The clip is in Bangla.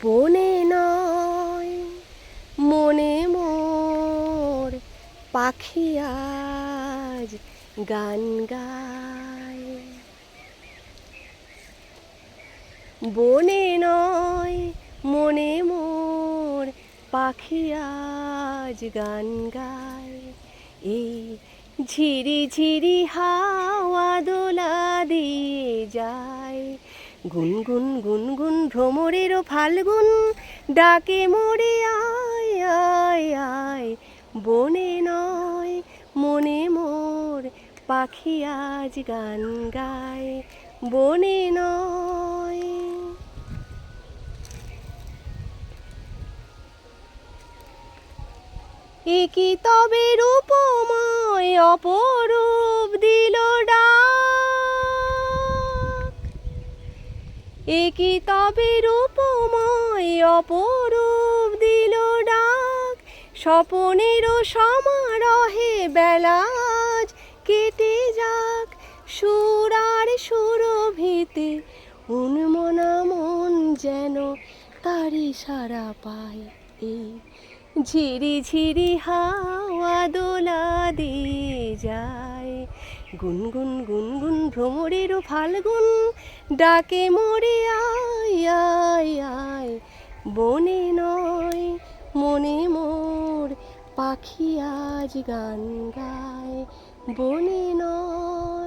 বনে নয়, মনে মোর পাখি আজ গান গায়। বনে নয়, মনে মোর পাখি আজ গান গায়। এই ঝিরি ঝিরি হাওয়া দোলা দিয়ে যায়। গুনগুন গুনগুন ভ্রমরেরও ফাল্গুন, ডাকে মোরে আয় আয় আয়। বনে নয়, মনে মোর পাখি আজ গান গায়। বনে নয়। একি তবে রূপময় অপরূপ একি তবে রূপময় অপরূপ দিল ডাক? স্বপনেরও সমারোহে বেলাজ কেটে যাক। সুরার সুরভিতে উন্মনা মন যেন তারি সারা পায়। এই ঝিরি ঝিরি হাওয়া দোলা দিয়ে যায়। গুনগুন গুনগুন ভ্রমরেরও ফাল্গুন, ডাকে মোরে আয় আয় আয়। বনে নয়, মনে মোর পাখি আজ গান গায়। বনে নয়